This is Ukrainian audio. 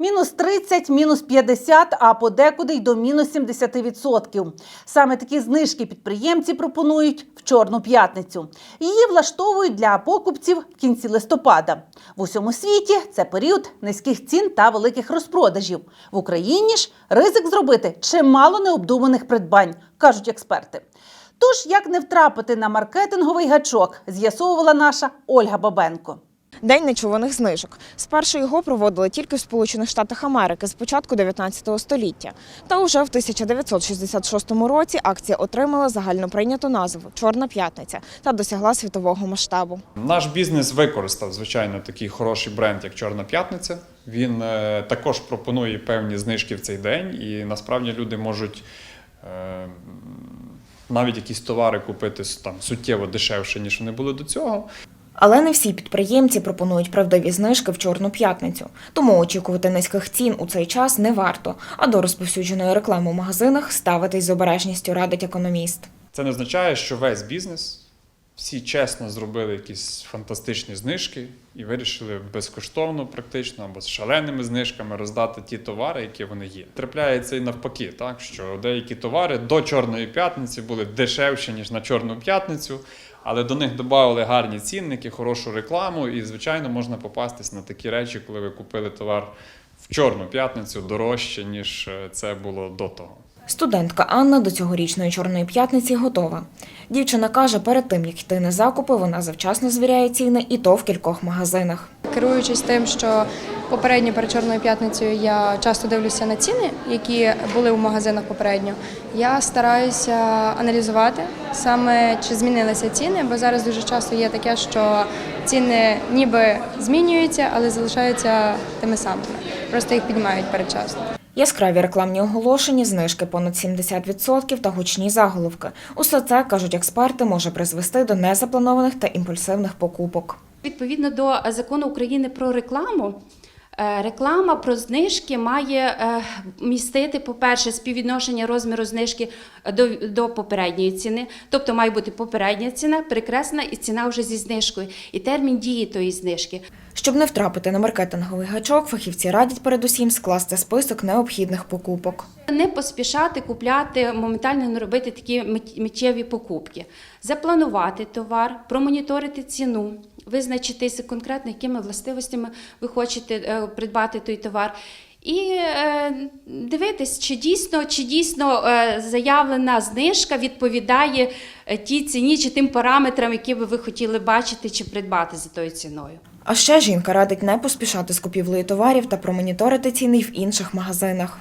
Мінус 30, мінус 50, а подекуди й до мінус 70%. Саме такі знижки підприємці пропонують в Чорну п'ятницю. Її влаштовують для покупців в кінці листопада. В усьому світі це період низьких цін та великих розпродажів. В Україні ж ризик зробити чимало необдуманих придбань, кажуть експерти. Тож, як не втрапити на маркетинговий гачок, з'ясовувала наша Ольга Бабенко. День нечуваних знижок. Спершу його проводили тільки в Сполучених Штатах Америки з початку 19 століття. Та уже в 1966 році акція отримала загальноприйняту назву Чорна п'ятниця та досягла світового масштабу. Наш бізнес використав, звичайно, такий хороший бренд, як Чорна п'ятниця. Він е, також пропонує певні знижки в цей день, і насправді люди можуть е, навіть якісь товари купити там суттєво дешевше, ніж вони були до цього. Але не всі підприємці пропонують правдиві знижки в Чорну п'ятницю. Тому очікувати низьких цін у цей час не варто, а до розповсюдженої реклами в магазинах ставитись з обережністю, радить економіст. Це не означає, що весь бізнес всі чесно зробили якісь фантастичні знижки і вирішили безкоштовно, практично або з шаленими знижками роздати ті товари, які вони є. Трапляється і навпаки, так що деякі товари до Чорної п'ятниці були дешевші ніж на Чорну п'ятницю. Але до них додали гарні цінники, хорошу рекламу, і, звичайно, можна попастись на такі речі, коли ви купили товар в Чорну п'ятницю дорожче, ніж е, це було до того. Студентка Анна до цьогорічної чорної п'ятниці готова. Дівчина каже, перед тим як йти на закупи, вона завчасно звіряє ціни і то в кількох магазинах. Керуючись тим, що попередньо перед Чорною п'ятницею я часто дивлюся на ціни, які були у магазинах попередньо, я стараюся аналізувати саме чи змінилися ціни, бо зараз дуже часто є таке, що ціни ніби змінюються, але залишаються тими самими. Просто їх піднімають передчасно. Яскраві рекламні оголошення, знижки понад 70% та гучні заголовки. Усе це, кажуть експерти, може призвести до незапланованих та імпульсивних покупок. Відповідно до закону України про рекламу. Е, Реклама про знижки має е, містити, по-перше, співвідношення розміру знижки до, до попередньої ціни, тобто має бути попередня ціна, перекреслена і ціна вже зі знижкою, і термін дії тої знижки. Щоб не втрапити на маркетинговий гачок, фахівці радять передусім скласти список необхідних покупок. Не поспішати купляти, моментально не робити такі мит- миттєві покупки, запланувати товар, промоніторити ціну, визначитися конкретно, якими властивостями ви хочете е, придбати той товар. І е, дивитись, чи дійсно, чи дійсно е, заявлена знижка відповідає тій ціні чи тим параметрам, які би ви хотіли бачити чи придбати за тою ціною. А ще жінка радить не поспішати з купівлею товарів та промоніторити ціни в інших магазинах.